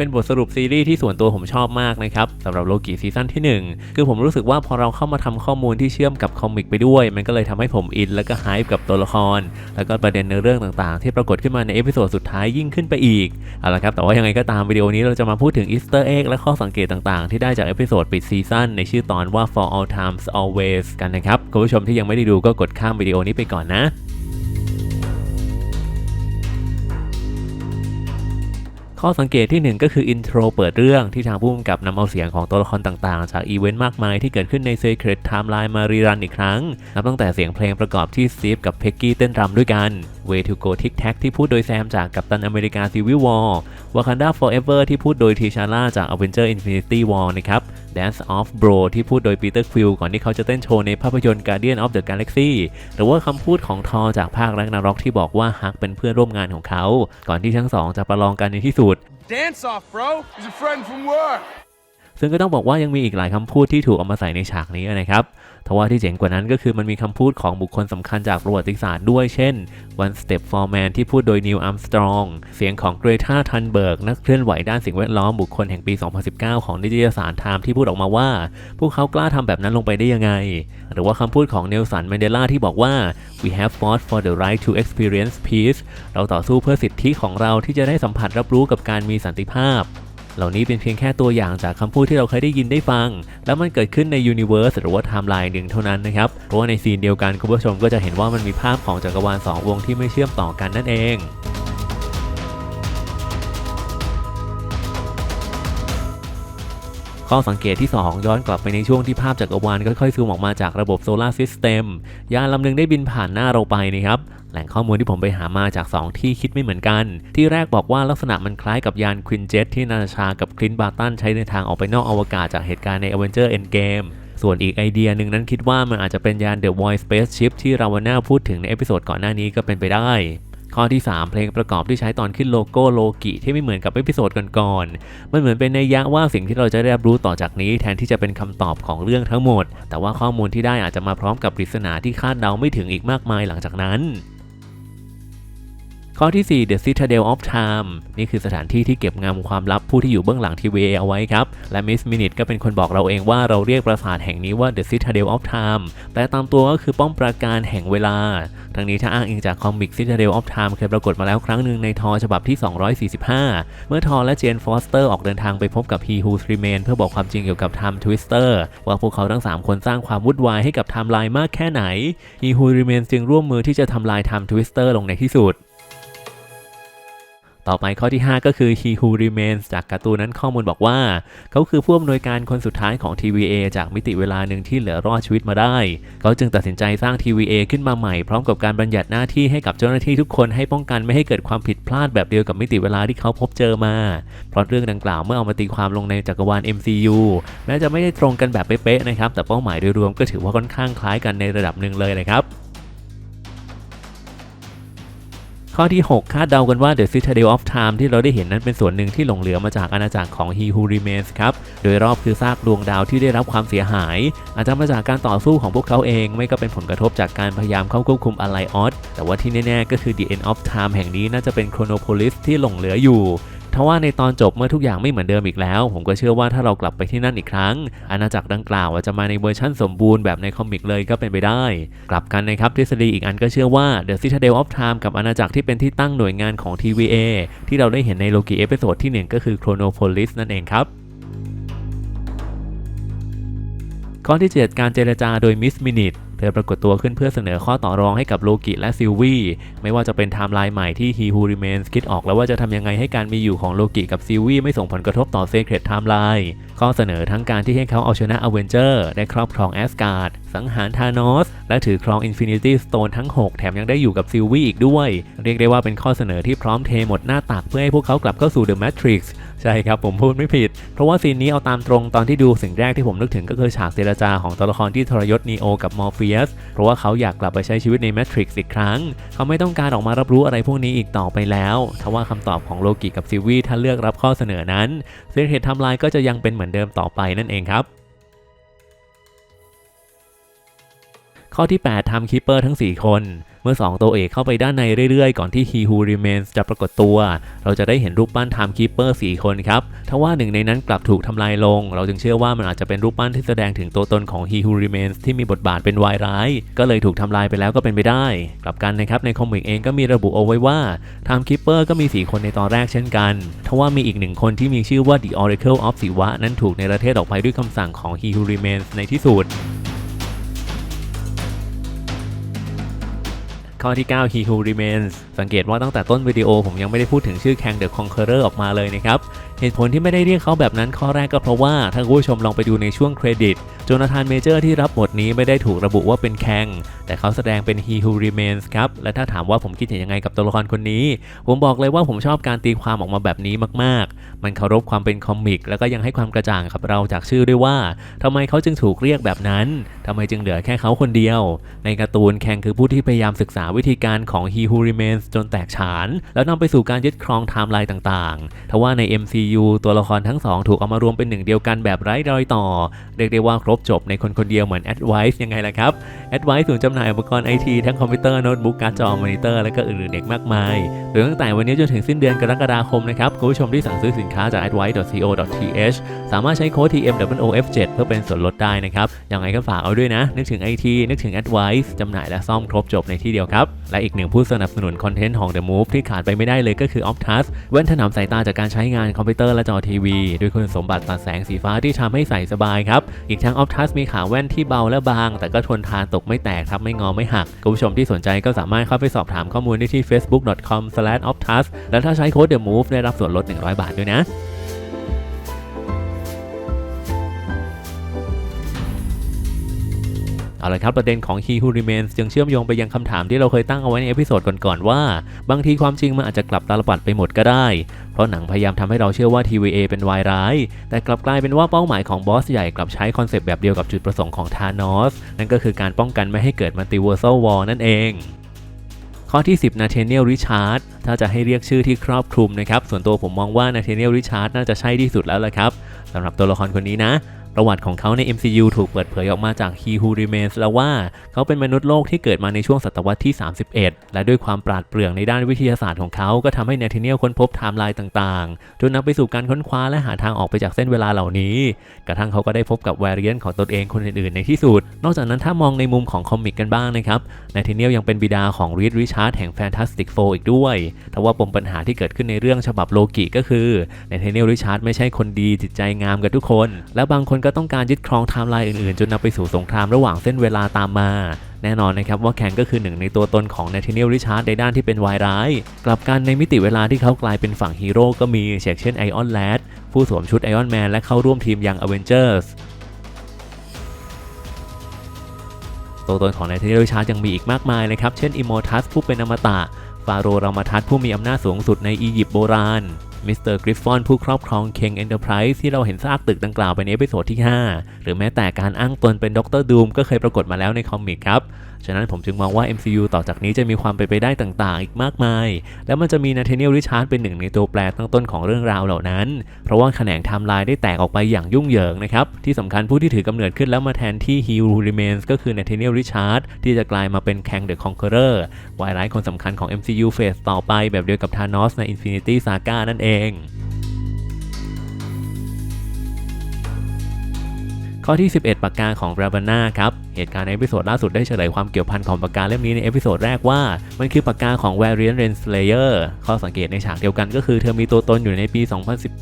เป็นบทสรุปซีรีส์ที่ส่วนตัวผมชอบมากนะครับสำหรับโลกิซีซั่นที่ 1 คือผมรู้สึกว่าพอเราเข้ามาทำข้อมูลที่เชื่อมกับคอมิกไปด้วย มันก็เลยทำให้ผมอิน แล้วก็ไฮป์กับตัวละคร แล้วก็ประเด็นในเรื่องต่างๆ ที่ปรากฏขึ้นมาในเอพิโซดสุดท้ายยิ่งขึ้นไปอีกเอาละครับแต่ว่ายังไงก็ตามวิดีโอนี้เราจะมาพูดถึงอีสเตอร์เอ็กและข้อสังเกตต่างๆ ที่ได้จากเอพิโซดปิดซีซั่นในชื่อตอนว่า for all times always กันนะครับคุณผู้ชมที่ยังไม่ได้ดูก็กดข้ามวิดีโอนี้ไปก่อนนะ ข้อสังเกตที่ 1 ก็คืออินโทรเปิดเรื่องที่ทางผู้กำกับนำเอาเสียงของตัวละครต่างๆ จากอีเวนต์มากมายที่เกิดขึ้นใน Secret Timeline มารีรันอีกครั้ง นับตั้งแต่เสียงเพลงประกอบที่ซีฟกับเพ็กกี้เต้นรำด้วยกัน Way to Go Tic Tac ที่พูดโดยแซมจากกัปตันอเมริกา Civil War Wakanda Forever ที่พูดโดยทีชาร่าจาก Avenger Infinity War นะครับ Dance of Bro ที่พูดโดยปีเตอร์ควิลก่อนที่เขาจะเต้นโชว์ในภาพยนตร์ Guardian of the Galaxy หรือว่าคำพูดของทอจากภาคแรกนาร็อกที่บอกว่าฮักเป็นเพื่อนร่วมงานของเขา ก่อนที่ทั้งสองจะประลองกันในที่สุด Dance off, bro. He's a friend from work. ซึ่งก็ต้องบอกว่ายังมีอีกหลายคำพูดที่ถูกเอามาใส่ในฉากนี้นะครับทว่าที่เจ๋งกว่านั้นก็คือมันมีคำพูดของบุคคลสำคัญจากประวัติศาสตร์ด้วย เช่น One Step for Man ที่พูดโดยนิวอัมสตรอง เสียงของเกรธาทันเบิร์กนักเคลื่อนไหวด้านสิ่งแวดล้อมบุคคลแห่งปี 2019 ของนิตยสารไทม์ที่พูดออกมาว่า พวกเขากล้าทำแบบนั้นลงไปได้ยังไง หรือว่าคำพูดของเนลสันแมนเดลาที่บอกว่า we have fought for the right to experience peace เราต่อสู้เพื่อสิทธิของเราที่จะได้สัมผัสรับรู้กับการมีสันติภาพ เหล่านี้เป็นเพียงแค่ตัวอย่างจากคำพูดที่เราเคยได้ยินได้ฟัง แล้วมันเกิดขึ้นในยูนิเวอร์สหรือว่าไทม์ไลน์หนึ่งเท่านั้นนะครับ เพราะว่าในซีนเดียวกันคุณผู้ชมก็จะเห็นว่ามันมีภาพของจักรวาลสองวงที่ไม่เชื่อมต่อกันนั่นเอง ข้อสังเกตที่ 2 ย้อนกลับไปในช่วงที่ภาพจักรวาลค่อยๆซูมออกมาจากระบบโซลาร์ซิสเต็มยานลำหนึ่งได้บินผ่านหน้าเราไปนะครับแหล่งข้อมูลที่ผมไปหามาจาก 2 ที่คิดไม่เหมือนกัน ที่แรกบอกว่าลักษณะมันคล้ายกับยานควินเจ็ตที่นาตาชากับคลินบาร์ตันใช้ในทางออกไปนอกอวกาศจากเหตุการณ์ใน Avenger Endgame ส่วนอีกไอเดียหนึ่งนั้นคิดว่ามันอาจจะเป็นยาน The Void Spaceship ที่ราวาน่าพูดถึงในเอพิโซดก่อนหน้านี้ก็เป็นไปได้ ข้อที่ 3 เพลงประกอบที่ใช้ตอนขึ้นโลโก้โลกิที่ไม่เหมือนกับเอพิโซดก่อนๆ มันเหมือนเป็นในยยะว่าสิ่งที่เราจะได้รับรู้ต่อจากนี้ แทนที่จะเป็นคำตอบของเรื่องทั้งหมด แต่ว่าข้อมูลที่ได้อาจจะมาพร้อมกับปริศนาที่คาดเดาไม่ถึงอีกมากมายหลังจากนั้น ข้อที่ 4 The Citadel of Time นี่คือสถานที่ที่เก็บงำความลับผู้ที่อยู่เบื้องหลังทีวีเอาไว้ครับ และ Miss Minute ก็เป็นคนบอกเราเองว่าเราเรียกปราสาทแห่งนี้ว่า The Citadel of Time แต่ตามตัวก็คือป้อมปราการแห่งเวลา ทั้งนี้ถ้าอ้างอิงจากคอมิก Citadel of Time เคยปรากฏมาแล้วครั้งหนึ่งในทอฉบับที่ 245 เมื่อทอและเจนฟอสเตอร์ออกเดินทางไปพบกับ He Who Remain เพื่อบอกความจริงเกี่ยวกับ Time Twister ว่าพวกเขาทั้ง 3 คนสร้างความวุ่นวายให้กับไทม์ไลน์มากแค่ไหน He Who Remain จึงร่วมมือที่จะทำลาย Time Twister ลงในที่สุด ต่อไปข้อที่ 5 ก็คือ He Who Remains จากการ์ตูนนั้นข้อมูลบอกว่า เขาคือผู้อำนวยการคนสุดท้ายของ TVA จากมิติเวลาหนึ่งที่เหลือรอดชีวิตมาได้ เขาจึงตัดสินใจสร้าง TVA ขึ้นมาใหม่พร้อมกับการบัญญัติหน้าที่ให้กับเจ้าหน้าที่ทุกคนให้ป้องกันไม่ให้เกิดความผิดพลาดแบบเดียวกับมิติเวลาที่เขาพบเจอมาเพราะเรื่องดังกล่าวเมื่อเอามาตีความลงในจักรวาล MCU แม้จะไม่ได้ตรงกันแบบเป๊ะๆนะครับแต่เป้าหมายโดยรวมก็ถือว่าค่อนข้างคล้ายกันในระดับหนึ่งเลยนะครับ ข้อที่ 6 คาดเดากันว่า The Citadel of Time ที่เราได้เห็นนั้นเป็นส่วนหนึ่งที่หลงเหลือมาจากอาณาจักรของ He Who Remains ครับ โดยรอบคือซากดวงดาวที่ได้รับความเสียหาย อาจจะมาจากการต่อสู้ของพวกเขาเอง ไม่ก็เป็นผลกระทบจากการพยายามเข้าควบคุมอะไลออสแต่ว่าที่แน่ๆ ก็คือ The End of Time แห่งนี้น่าจะเป็น Chronopolis ที่หลงเหลืออยู่ ทว่าในตอนจบเมื่อทุกอย่างไม่เหมือนเดิมอีกแล้ว ผมก็เชื่อว่าถ้าเรากลับไปที่นั่นอีกครั้ง อาณาจักรดังกล่าวจะมาในเวอร์ชั่นสมบูรณ์แบบในคอมิกเลยก็เป็นไปได้ กลับกันนะครับทฤษฎีอีกอันก็เชื่อว่า The Citadel of Time กับอาณาจักรที่เป็นที่ตั้งหน่วยงานของ TVA ที่เราได้เห็นในโลกิเอพิโซดที่ 1 ก็คือ Chronopolis นั่นเองครับข้อที่ 7 การเจรจาโดย Miss Minute เธอปรากฏตัวขึ้นเพื่อเสนอข้อต่อรองให้กับโลกิและซิลวี่ไม่ว่าจะเป็นไทม์ไลน์ใหม่ที่ He Who Remains คิดออกแล้วว่าจะทำยังไงให้การมีอยู่ของโลกิกับซิลวี่ไม่ส่งผลกระทบต่อ Secret Timeline ข้อเสนอทั้งการที่ให้เขาเอาชนะอเวนเจอร์ได้ครอบครองแอสการ์ดสังหารธานอส และถือครอง Infinity Stone ทั้ง 6 แถมยังได้อยู่กับซิลวี่อีกด้วย เรียกได้ว่าเป็นข้อเสนอที่พร้อมเทหมดหน้าตักเพื่อให้พวกเขากลับเข้าสู่ The Matrix ใช่ครับ ผมพูดไม่ผิด เพราะว่าซีนนี้เอาตามตรงตอนที่ดูสิ่งแรกที่ผมนึกถึงก็คือฉากเจรจาของตัวละครที่ทรยศนีโอกับมอร์ฟีสเพราะว่าเขาอยากกลับไปใช้ชีวิตในแมทริกซ์อีกครั้ง เขาไม่ต้องการออกมารับรู้อะไรพวกนี้อีกต่อไปแล้วทว่าคำตอบของโลกิกับซิวีถ้าเลือกรับข้อเสนอนั้นเส้นเหตุทำลายก็จะยังเป็นเหมือนเดิมต่อไปนั่นเองครับข้อที่ 8ทำคีเปอร์ทั้ง 4 คน เมื่อ 2 ตัวเอกเข้าไปด้านในเรื่อยๆ ก่อนที่ He Who Remains จะปรากฏตัว เราจะได้เห็นรูปปั้น Timekeeper 4 คนครับทว่าหนึ่งในนั้นกลับถูกทำลายลง เราจึงเชื่อว่ามันอาจจะเป็นรูปปั้นที่แสดงถึงตัวตนของ He Who Remains ที่มีบทบาทเป็นวายร้าย ก็เลยถูกทำลายไปแล้วก็เป็นไปได้ กลับกันนะครับในคอมิกเองก็มีระบุเอาไว้ว่า Timekeeper ก็มี 4 คนในตอนแรกเช่นกันทว่ามีอีกหนึ่งคนที่มีชื่อว่า The Oracle of Siwa นั้นถูกในประเทศออกไปด้วยคำสั่งของ He Who Remains ในที่สุด ข้อที่ 9 He Who Remains สังเกตว่าตั้งแต่ต้นวิดีโอผมยังไม่ได้พูดถึงชื่อ Kang the Conqueror ออกมาเลยนะครับ เหตุผลที่ไม่ได้เรียกเขาแบบนั้นข้อแรกก็เพราะว่าถ้าคุณผู้ชมลองไปดูในช่วงเครดิตโจนาธานเมเจอร์ที่รับบทนี้ไม่ได้ถูกระบุว่าเป็นแคงแต่เขาแสดงเป็น He Who Remains ครับ และถ้าถามว่าผมคิดเห็นยังไงกับตัวละครคนนี้ ผมบอกเลยว่าผมชอบการตีความออกมาแบบนี้มากๆ มันเคารพความเป็นคอมิก แล้วก็ยังให้ความกระจ่างกับเราจากชื่อด้วยว่าทำไมเขาจึงถูกเรียกแบบนั้นทำไมจึงเหลือแค่เขาคนเดียว ในการ์ตูนแคงคือผู้ที่พยายามศึกษาวิธีการของ He Who Remains จนแตกฉาน แล้วนำไปสู่การยึดครองไทม์ไลน์ต่างๆ ทว่าใน MCU ตัวละครทั้งสองถูกเอามารวมเป็นหนึ่งเดียวกันแบบไร้รอยต่อ เรียกได้ว่าครบจบในคนคนเดียวเหมือน Advice ยังไงล่ะครับ Advice ศูนย์จำหน่ายอุปกรณ์ไอทีทั้งคอมพิวเตอร์โน้ตบุ๊กการ์ดจอมอนิเตอร์และก็อื่นๆเด็กมากมายโดยตั้งแต่วันนี้จนถึงสิ้นเดือนกรกฎาคมนะครับคุณผู้ชมที่สั่งซื้อสินค้าจาก advice.co.th สามารถใช้โค้ด TMWOF7 เพื่อเป็นส่วนลดได้นะครับยังไงก็ฝากเอาด้วยนะ นึกถึง IT นึกถึง Advice จำหน่ายและซ่อมครบจบในที่เดียวครับและอีกหนึ่งผู้สนับสนุนคอนเทนต์ของ The Move ที่ขาดไปไม่ได้เลยก็คือ Optus แว่นถนอมสายตาจากการใช้งานคอมพิวเตอร์และจอทีวี ด้วยคุณสมบัติตัดแสงสีฟ้าที่ทำให้ใส่สบายครับ อีกทั้ง Optus มีขาแว่นที่เบาและบาง แต่ก็ทนทานตกไม่แตกครับไม่งอไม่หักคุณผู้ชมที่สนใจก็สามารถเข้าไปสอบถามข้อมูลได้ที่ facebook.com/optus และถ้าใช้โค้ด The Move ได้รับส่วนลด 100 บาทด้วยนะ เอาละครับประเด็นของ He Who Remains จึงเชื่อมโยงไปยังคำถามที่เราเคยตั้งเอาไว้ในเอพิโซดก่อนๆว่า บางทีความจริงมันอาจจะกลับตาลปัดไปหมดก็ได้ เพราะหนังพยายามทำให้เราเชื่อว่า TVA เป็นวายร้าย แต่กลับกลายเป็นว่าเป้าหมายของบอสใหญ่กลับใช้คอนเซปต์แบบเดียวกับจุดประสงค์ของธานอสนั่นก็คือการป้องกันไม่ให้เกิดมัลติเวอร์ a l วอ r นั่นเองข้อที่ 10นาเธเนียลริชาร์ดถ้าจะให้เรียกชื่อที่ครอบคลุมนะครับ ส่วนตัวผมมองว่านาเธเนียลริชาร์ดน่าจะใช่ที่สุดแล้วละครับสำหรับตัวละครคนนี้นะ ประวัติของเขาใน MCU ถูกเปิดเผยออกมาจาก He Who Remains แล้วว่าเขาเป็นมนุษย์โลกที่เกิดมาในช่วงศตวรรษที่ 31 และด้วยความปราดเปรื่องในด้านวิทยาศาสตร์ของเขาก็ทำให้นาเธเนียลค้นพบไทม์ไลน์ต่างๆ จนนำไปสู่การค้นคว้าและหาทางออกไปจากเส้นเวลาเหล่านี้ กระทั่งเขาก็ได้พบกับแวริเอนของตนเองคนอื่นๆ ในที่สุด นอกจากนั้นถ้ามองในมุมของคอมิกกันบ้างนะครับนาเธเนียลยังเป็นบิดาของรีดริชาร์ดแห่ง Fantastic Four อีกด้วยแต่ว่าปมปัญหาที่เกิดขึ้นในเรื่องฉบับโลกิก็คือนาเธเนียลริชาร์ดไม่ใช่คนดีจิตใจงามกันทุกคน และบางคนก็ต้องการยึดครองไทม์ไลน์อื่นๆ จนนำไปสู่สงครามระหว่างเส้นเวลาตามมา แน่นอนนะครับว่าแคนก็คือหนึ่งในตัวตนของเนาธเนียลริชาร์ดในด้านที่เป็นวายร้าย กลับกันในมิติเวลาที่เขากลายเป็นฝั่งฮีโร่ก็มีเช่นเช่นไอออนแลดผู้สวมชุดไอออนแมนและเข้าร่วมทีมยังอเวนเจอร์สตัวตนของนายเทเนลริชาร์ดยังมีอีกมากมายเลยครับ เช่นอิโมทัสผู้เป็นอมตะ ฟาโรห์รามาทัสผู้มีอำนาจสูงสุดในอียิปต์โบราณ มิสเตอร์กริฟฟอนผู้ครอบครองเคงเอ็นเตอร์ไพรส์ที่เราเห็นซากตึกดังกล่าวไปในเอพิโซดที่ 5 หรือแม้แต่การอ้างตนเป็นด็อกเตอร์ดูมก็เคยปรากฏมาแล้วในคอมิกครับ ฉะนั้นผมจึงมองว่า MCU ต่อจากนี้จะมีความเป็นไปได้ต่างๆ อีกมากมาย แล้วมันจะมีนาเธเนียลริชาร์ดเป็นหนึ่งในตัวแปรตั้งต้นของเรื่องราวเหล่านั้น เพราะว่าแขนงไทม์ไลน์ได้แตกออกไปอย่างยุ่งเหยิงนะครับ ที่สำคัญผู้ที่ถือกำเนิดขึ้นแล้วมาแทนที่ He Who Remains ก็คือนาเธเนียลริชาร์ดที่จะกลายมาเป็นแคงเดอะคอนเ u อร์วายร้ายคนสำคัญของ MCU เฟสต่อไปแบบเดียวกับธานอสใน Infinity Saga นั่นเอง ข้อที่ 11 ปากกาของราบาน่าครับ เหตุการณ์ในเอพิโซดล่าสุดได้เฉลยความเกี่ยวพันของปากกาเล่มนี้ในเอพิโซดแรกว่า มันคือปากกาของ Variant Renslayer ข้อสังเกตในฉากเดียวกันก็คือเธอมีตัวตนอยู่ในปี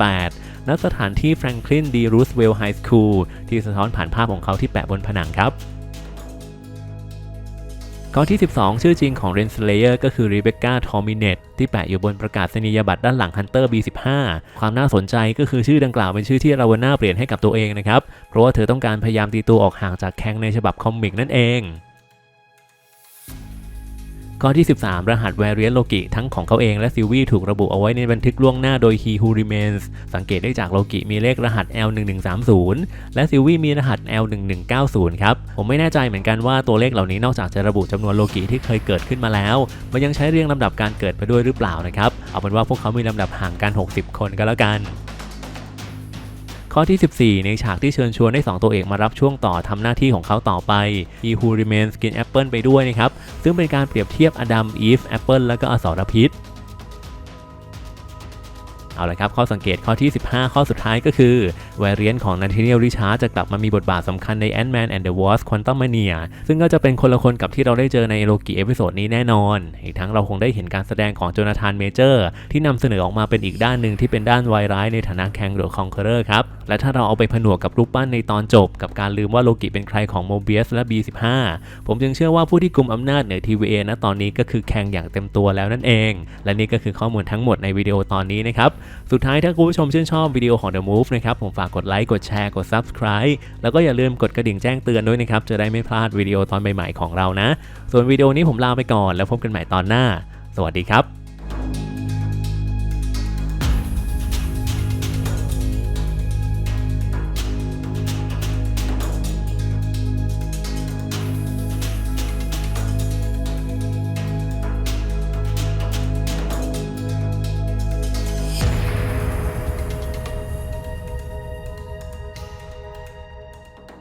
2018 ณ สถานที่ Franklin D. Roosevelt High School ที่สะท้อนผ่านภาพของเขาที่แปะบนผนังครับ ข้อที่ 12 ชื่อจริงของเรนสเลเยอร์ก็คือ Rebecca Torminet ที่แปะอยู่บนประกาศนียบัตรด้านหลังฮันเตอร์ B15 ความน่าสนใจก็คือชื่อดังกล่าวเป็นชื่อที่ราวน่าเปลี่ยนให้กับตัวเองนะครับ เพราะว่าเธอต้องการพยายามตีตัวออกห่างจากแคงในฉบับคอมิกนั่นเอง ข้อที่ 13 รหัส Variant Loki ทั้งของเขาเองและซิลวี่ถูกระบุเอาไว้ในบันทึกล่วงหน้าโดย He Who Remains สังเกตได้จากโลกิมีเลขรหัส L1130 และซิลวี่มีรหัส L1190 ครับ ผมไม่แน่ใจเหมือนกันว่าตัวเลขเหล่านี้นอกจากจะระบุจำนวนโลกิที่เคยเกิดขึ้นมาแล้ว มันยังใช้เรียงลำดับการเกิดไปด้วยหรือเปล่านะครับ เอาเป็นว่าพวกเขามีลำดับห่างกัน 60 คนก็แล้วกัน ข้อที่ 14 ในฉากที่เชิญชวนให้2ตัวเอกมารับช่วงต่อทำหน้าที่ของเขาต่อไป He Who Remains กินแอปเปิลไปด้วยนะครับ ซึ่งเป็นการเปรียบเทียบอดัมอีฟแอปเปิลแล้วก็อสรพิษ เอาละครับข้อสังเกตข้อที่ 15 ข้อสุดท้ายก็คือวาเรียนของนันทิเนียลริชาร์จะกลับมามีบทบาทสำคัญใน Ant-Man and the Wasp Quantumania ซึ่งก็จะเป็นคนละคนกับที่เราได้เจอในโลกิเอพิโซดนี้แน่นอน อีกทั้งเราคงได้เห็นการแสดงของโจนาธานเมเจอร์ที่นำเสนอออกมาเป็นอีกด้านหนึ่งที่เป็นด้านวายร้ายในฐานะแคงหรือคองเคอร์ครับ และถ้าเราเอาไปผนวกกับรูปปั้นในตอนจบ กับการลืมว่าโลกิเป็นใครของโมเบียสและ B15 ผมจึงเชื่อว่าผู้ที่กลุ่มอำนาจเหนือ TVA ณตอนนี้ก็คือแคงอย่างเต็มตัวแล้วนั่นเอง และนี่ก็คือข้อมูลทั้งหมดในวิดีโอตอนนี้นะครับสุดท้ายถ้าคุณผู้ชมชื่นชอบวิดีโอของ The Move นะครับผมฝากกดไลค์กดแชร์กด Subscribe แล้วก็อย่าลืมกดกระดิ่งแจ้งเตือนด้วยนะครับจะได้ไม่พลาดวิดีโอตอนใหม่ๆของเรานะ ส่วนวิดีโอนี้ผมลาไปก่อนแล้วพบกันใหม่ตอนหน้า สวัสดีครับ